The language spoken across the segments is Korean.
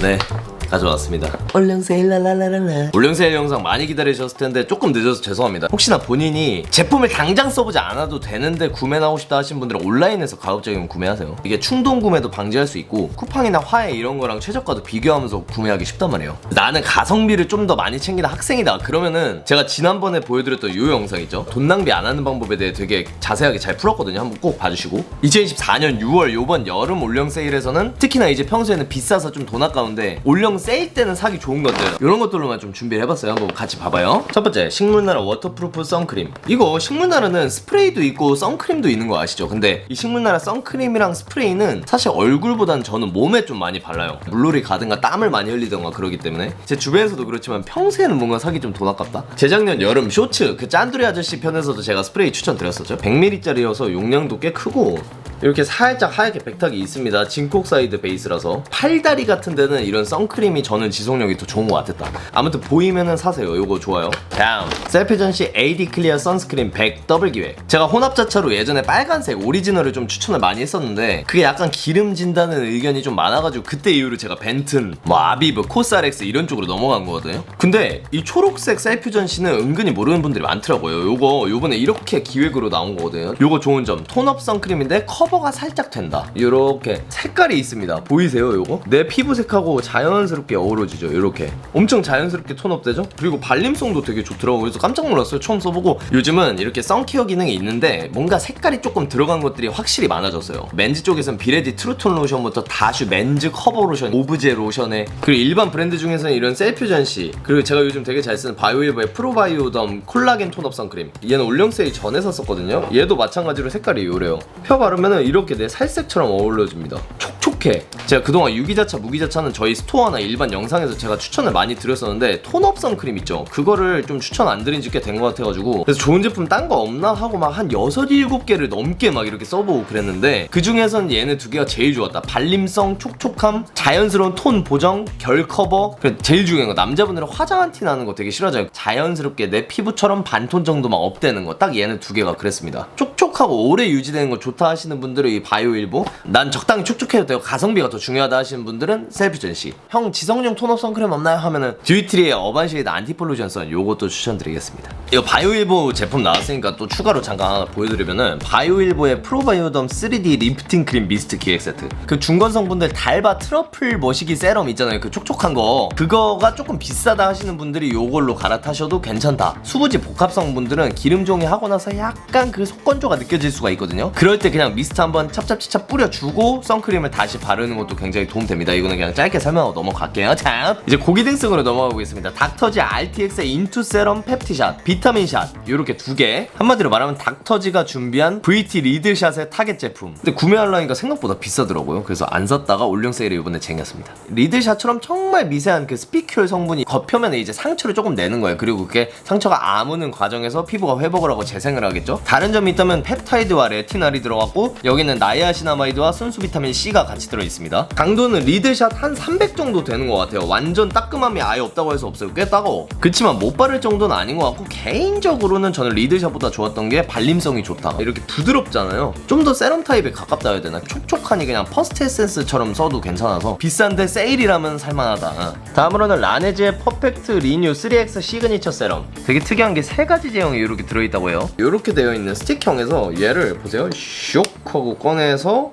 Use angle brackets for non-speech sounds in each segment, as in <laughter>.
네 가져왔습니다. 올령세일 랄랄랄랄라. 올령세일 영상 많이 기다리셨을 텐데 조금 늦어서 죄송합니다. 혹시나 본인이 제품을 당장 써보지 않아도 되는데 구매나 하고 싶다 하신 분들은 온라인에서 가급적이면 구매하세요. 이게 충동 구매도 방지할 수 있고 쿠팡이나 화해 이런 거랑 최저가도 비교하면서 구매하기 쉽단 말이에요. 나는 가성비를 좀 더 많이 챙기는 학생이다. 그러면은 제가 지난번에 보여드렸던 요 영상 있죠. 돈 낭비 안 하는 방법에 대해 되게 자세하게 잘 풀었거든요. 한번 꼭 봐주시고. 2024년 6월 요번 여름 올령 세일에서는 특히나 이제 평소에는 비싸서 좀 돈 아까운데 올령 세일 때는 사기 좋은 것들. 이런 것들로만 좀 준비를 해봤어요. 한번 같이 봐봐요. 첫 번째 식물나라 워터프루프 선크림 이거 식물나라는 스프레이도 있고 선크림도 있는 거 아시죠? 근데 이 식물나라 선크림이랑 스프레이는 사실 얼굴보단 저는 몸에 좀 많이 발라요. 물놀이 가든가 땀을 많이 흘리던가 그러기 때문에. 제 주변에서도 그렇지만 평소에는 뭔가 사기 좀 돈 아깝다? 재작년 여름 쇼츠 그 짠두리 아저씨 편에서도 제가 스프레이 추천드렸었죠. 100ml짜리여서 용량도 꽤 크고 이렇게 살짝 하얗게 백탁이 있습니다. 진콕 사이드 베이스라서 팔다리 같은 데는 이런 선크림이 저는 지속력이 더 좋은 것 같았다. 아무튼 보이면은 사세요. 이거 좋아요. 다음 셀피전시 AD 클리어 선스크림 100 더블 기획. 제가 혼합자차로 예전에 빨간색 오리지널을 좀 추천을 많이 했었는데 그게 약간 기름진다는 의견이 좀 많아가지고 그때 이후로 제가 벤튼, 뭐 아비브, 코스알엑스 이런 쪽으로 넘어간 거거든요. 근데 이 초록색 셀퓨전시는 은근히 모르는 분들이 많더라고요. 요거 요번에 이렇게 기획으로 나온 거거든요. 요거 좋은 점 톤업 선크림인데 커버가 살짝 된다. 요렇게 색깔이 있습니다. 보이세요, 요거? 내 피부색하고 자연스럽게 어우러지죠. 요렇게. 엄청 자연스럽게 톤업 되죠? 그리고 발림성도 되게 좋더라고요. 그래서 깜짝 놀랐어요. 처음 써보고. 요즘은 이렇게 선케어 기능이 있는데 뭔가 색깔이 조금 들어간 것들이 확실히 많아졌어요. 맨즈 쪽에선 비레디 트루톤 로션부터 다슈 맨즈 커버 로션, 오브제 로션에 그리고 일반 브랜드 중에서는 이런 셀퓨전시 그리고 제가 요즘 되게 잘 쓰는 바이오일보의 프로바이오덤 콜라겐 톤업 선크림 얘는 올영세일 전에 샀었거든요. 얘도 마찬가지로 색깔이 요래요. 펴 바르면 은 이렇게 내 살색처럼 어울려집니다. 촉촉해. 제가 그동안 유기자차, 무기자차는 저희 스토어나 일반 영상에서 제가 추천을 많이 드렸었는데 톤업 선 크림 있죠. 그거를 좀 추천 안 드린 지 꽤 된 것 같아가지고 그래서 좋은 제품 딴 거 없나 하고 막 한 6, 7개를 넘게 막 이렇게 써보고 그랬는데 그 중에선 얘네 두 개가 제일 좋았다. 발림성, 촉촉함, 자연스러운 톤 보정, 결 커버. 제일 중요한 거 남자분들은 화장한 티 나는 거 되게 싫어하잖아요. 자연스럽게 내 피부처럼 반톤 정도만 업되는 거. 딱 얘네 두 개가 그랬습니다. 촉 촉하고 오래 유지되는 거 좋다 하시는 분들은 이 바이오일보. 난 적당히 촉촉해도 되고 가성비가 더 중요하다 하시는 분들은 셀프전시. 형 지성용 톤업 선크림 없나요? 하면은 듀이트리의 어반쉐이드 안티폴루션 선 요것도 추천드리겠습니다. 이거 바이오일보 제품 나왔으니까 또 추가로 잠깐 하나 보여드리면은 바이오일보의 프로바이오덤 3D 리프팅 크림 미스트 기획 세트. 그 중건 성분들 달바 트러플 머시기 세럼 있잖아요. 그 촉촉한 거. 그거가 조금 비싸다 하시는 분들이 요걸로 갈아타셔도 괜찮다. 수부지 복합 성분들은 기름 종이 하고 나서 약간 그 속건조가 느껴 질 수가 있거든요. 그럴 때 그냥 미스트 한번 찹찹찹찹 뿌려주고 선크림을 다시 바르는 것도 굉장히 도움됩니다. 이거는 그냥 짧게 설명하고 넘어갈게요. 자 이제 고기 등승으로 넘어가 보겠습니다. 닥터지 RTX의 인투 세럼 펩티샷 비타민샷 요렇게 두 개. 한마디로 말하면 닥터지가 준비한 VT 리드샷의 타겟 제품. 근데 구매하려니까 생각보다 비싸더라고요. 그래서 안 샀다가 올영 세일에 이번에 쟁였습니다. 리드샷처럼 정말 미세한 그 스피큐얼 성분이 겉표면에 이제 상처를 조금 내는 거예요. 그리고 그게 상처가 아무는 과정에서 피부가 회복을 하고 재생을 하겠죠. 다른 점이 있다면 펩타이드와 레티날이 들어갔고 여기는 나이아시나마이드와 순수 비타민 C가 같이 들어있습니다. 강도는 리드샷 한 300 정도 되는 것 같아요. 완전 따끔함이 아예 없다고 해서 없어요. 꽤 따가워. 그치만 못 바를 정도는 아닌 것 같고 개인적으로는 저는 리드샷보다 좋았던 게 발림성이 좋다. 이렇게 부드럽잖아요. 좀 더 세럼 타입에 가깝다 해야 되나? 촉촉하니 그냥 퍼스트 에센스처럼 써도 괜찮아서 비싼데 세일이라면 살만하다. 다음으로는 라네즈의 퍼펙트 리뉴 3X 시그니처 세럼. 되게 특이한 게 세 가지 제형이 이렇게 들어있다고 해요. 이렇게 되어 있는 스틱형에서 얘를 보세요. 슉 하고 꺼내서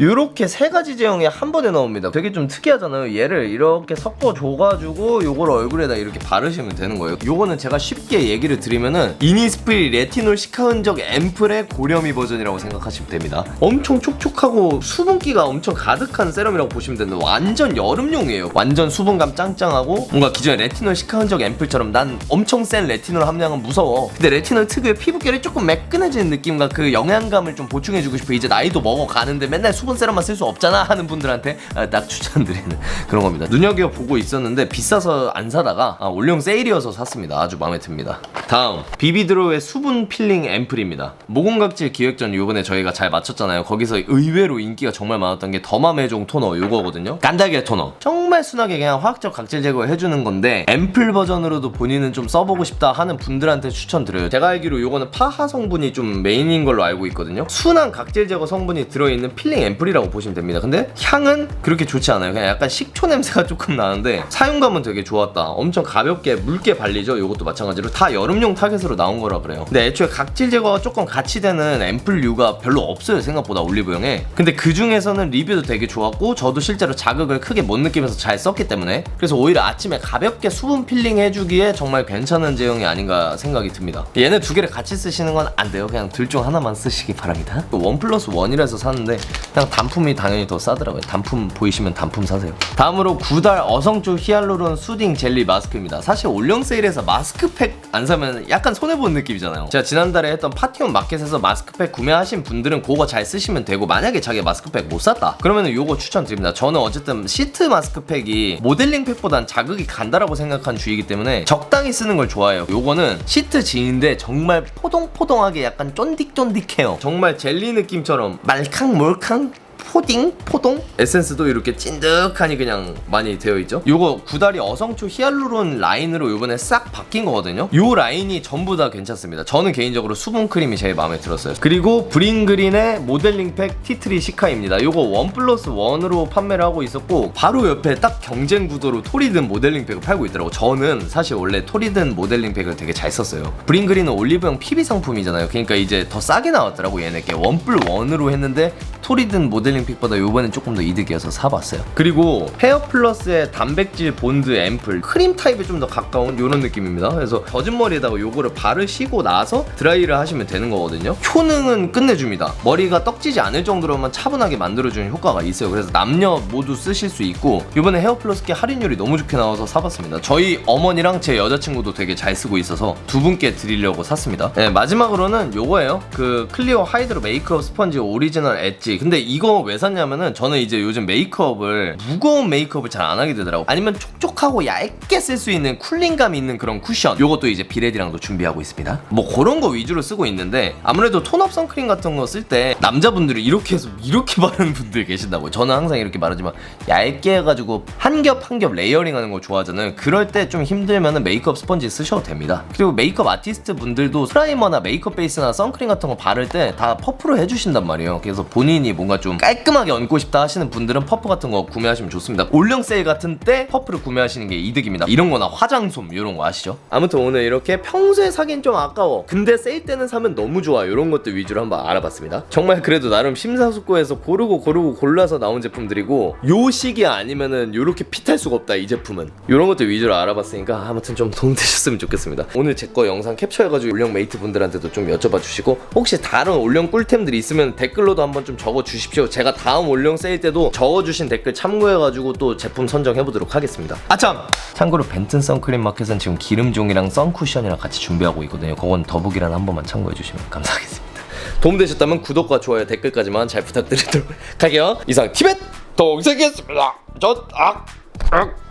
이렇게 세 가지 제형이 한 번에 나옵니다. 되게 좀 특이하잖아요. 얘를 이렇게 섞어 줘가지고 요걸 얼굴에다 이렇게 바르시면 되는 거예요. 요거는 제가 쉽게 얘기를 드리면은 이니스프리 레티놀 시카 흔적 앰플의 고렴이 버전이라고 생각하시면 됩니다. 엄청 촉촉하고 수분기가 엄청 가득한 세럼이라고 보시면 되는데 완전 여름용이에요. 완전 수분감 짱짱하고 뭔가 기존의 레티놀 시카 흔적 앰플처럼 난 엄청 센 레티놀 함량은 무서워. 근데 레티놀 특유의 피부결이 조금 매끈해지는 느낌과 그 영양감을 좀 보충해주고 싶어. 이제 나이도 먹어가는데 맨날 수분 세럼만 쓸 수 없잖아 하는 분들한테 아, 딱 추천드리는 <laughs> 그런 겁니다. 눈여겨 보고 있었는데 비싸서 안 사다가 아, 올영 세일이어서 샀습니다. 아주 마음에 듭니다. 다음 비비드로의 수분 필링 앰플입니다. 모공각질 기획전 요번에 저희가 잘 맞췄잖아요. 거기서 의외로 인기가 정말 많았던 게 더마메종 토너 요거거든요. 깐달걀 토너 정말 순하게 그냥 화학적 각질 제거 해주는 건데 앰플 버전으로도 본인은 좀 써보고 싶다 하는 분들한테 추천드려요. 제가 알기로 요거는 파하 성분이 좀 메인인 걸로 알고 있거든요. 순한 각질 제거 성분이 들어있는 필링 앰플 이라고 보시면 됩니다. 근데 향은 그렇게 좋지 않아요. 그냥 약간 식초 냄새가 조금 나는데 사용감은 되게 좋았다. 엄청 가볍게 묽게 발리죠. 이것도 마찬가지로 다 여름용 타겟으로 나온 거라 그래요. 근데 애초에 각질 제거가 조금 같이 되는 앰플류가 별로 없어요. 생각보다 올리브영에. 근데 그 중에서는 리뷰도 되게 좋았고 저도 실제로 자극을 크게 못 느끼면서 잘 썼기 때문에 그래서 오히려 아침에 가볍게 수분 필링 해주기에 정말 괜찮은 제형이 아닌가 생각이 듭니다. 얘네 두 개를 같이 쓰시는 건 안 돼요. 그냥 둘 중 하나만 쓰시기 바랍니다. 원 플러스 원이라서 샀는데 그냥 단품이 당연히 더 싸더라고요. 단품 보이시면 단품 사세요. 다음으로 구달 어성초 히알루론 수딩 젤리 마스크입니다. 사실 올영 세일에서 마스크팩 안 사면 약간 손해 보는 느낌이잖아요. 제가 지난달에 했던 파티온 마켓에서 마스크팩 구매하신 분들은 그거 잘 쓰시면 되고 만약에 자기 마스크팩 못 샀다 그러면 요거 추천드립니다. 저는 어쨌든 시트 마스크팩이 모델링 팩보단 자극이 간다라고 생각한 주의이기 때문에 적당히 쓰는 걸 좋아해요. 요거는 시트 지인데 정말 포동포동하게 약간 쫀득쫀득해요. 정말 젤리 느낌처럼 말캉몰캉 포딩? 포동? 에센스도 이렇게 찐득하니 그냥 많이 되어 있죠. 요거 구다리 어성초 히알루론 라인으로 요번에 싹 바뀐 거거든요. 요 라인이 전부 다 괜찮습니다. 저는 개인적으로 수분 크림이 제일 마음에 들었어요. 그리고 브링그린의 모델링 팩 티트리 시카입니다. 요거 원 플러스 원으로 판매를 하고 있었고 바로 옆에 딱 경쟁 구도로 토리든 모델링 팩을 팔고 있더라고. 저는 사실 원래 토리든 모델링 팩을 되게 잘 썼어요. 브링그린은 올리브영 PB 상품이잖아요. 그러니까 이제 더 싸게 나왔더라고 얘네께 원뿔 원으로 했는데 토리든 모델링 픽보다 요번엔 조금 더 이득이어서 사봤어요. 그리고 헤어 플러스의 단백질 본드 앰플 크림 타입에 좀 더 가까운 이런 느낌입니다. 그래서 젖은 머리에다가 요거를 바르시고 나서 드라이를 하시면 되는 거거든요. 효능은 끝내줍니다. 머리가 떡지지 않을 정도로만 차분하게 만들어주는 효과가 있어요. 그래서 남녀 모두 쓰실 수 있고 요번에 헤어 플러스께 할인율이 너무 좋게 나와서 사봤습니다. 저희 어머니랑 제 여자친구도 되게 잘 쓰고 있어서 두 분께 드리려고 샀습니다. 네, 마지막으로는 요거예요. 그 클리어 하이드로 메이크업 스펀지 오리지널 엣지. 근데 이거 왜 샀냐면은 저는 이제 요즘 메이크업을 무거운 메이크업을 잘 안 하게 되더라고. 아니면 촉촉하고 얇게 쓸 수 있는 쿨링감 있는 그런 쿠션. 요것도 이제 비레디랑도 준비하고 있습니다. 뭐 그런 거 위주로 쓰고 있는데 아무래도 톤업 선크림 같은 거 쓸 때 남자분들이 이렇게 해서 이렇게 <laughs> 바르는 분들 계신다고. 저는 항상 이렇게 바르지만 얇게 해가지고 한 겹 한 겹 레이어링하는 거 좋아하잖아요. 그럴 때 좀 힘들면은 메이크업 스펀지 쓰셔도 됩니다. 그리고 메이크업 아티스트 분들도 프라이머나 메이크업 베이스나 선크림 같은 거 바를 때 다 퍼프로 해주신단 말이에요. 그래서 본인이 뭔가 좀 깔끔하게 얹고 싶다 하시는 분들은 퍼프 같은 거 구매하시면 좋습니다. 올영 세일 같은 때 퍼프를 구매하시는 게 이득입니다. 이런 거나 화장솜 이런 거 아시죠? 아무튼 오늘 이렇게 평소에 사긴 좀 아까워. 근데 세일 때는 사면 너무 좋아. 이런 것들 위주로 한번 알아봤습니다. 정말 그래도 나름 심사숙고해서 고르고 고르고 골라서 나온 제품들이고 요 시기 아니면은 요렇게 핏할 수가 없다 이 제품은. 이런 것들 위주로 알아봤으니까 아무튼 좀 도움되셨으면 좋겠습니다. 오늘 제 거 영상 캡처해가지고 올영 메이트 분들한테도 좀 여쭤봐 주시고 혹시 다른 올영 꿀템들이 있으면 댓글로도 한번 좀 적어 주십시오. 제가 다음 올영 세일 때도 적어주신 댓글 참고해가지고 또 제품 선정해보도록 하겠습니다. 아참! 참고로 벤튼 선크림 마켓은 지금 기름종이랑 선쿠션이랑 같이 준비하고 있거든요. 그건 더보기란 한 번만 참고해주시면 감사하겠습니다. 도움되셨다면 구독과 좋아요 댓글까지만 잘 부탁드리도록 <laughs> 할게요. 이상 티벳 동생이었습니다. 전 악, 악.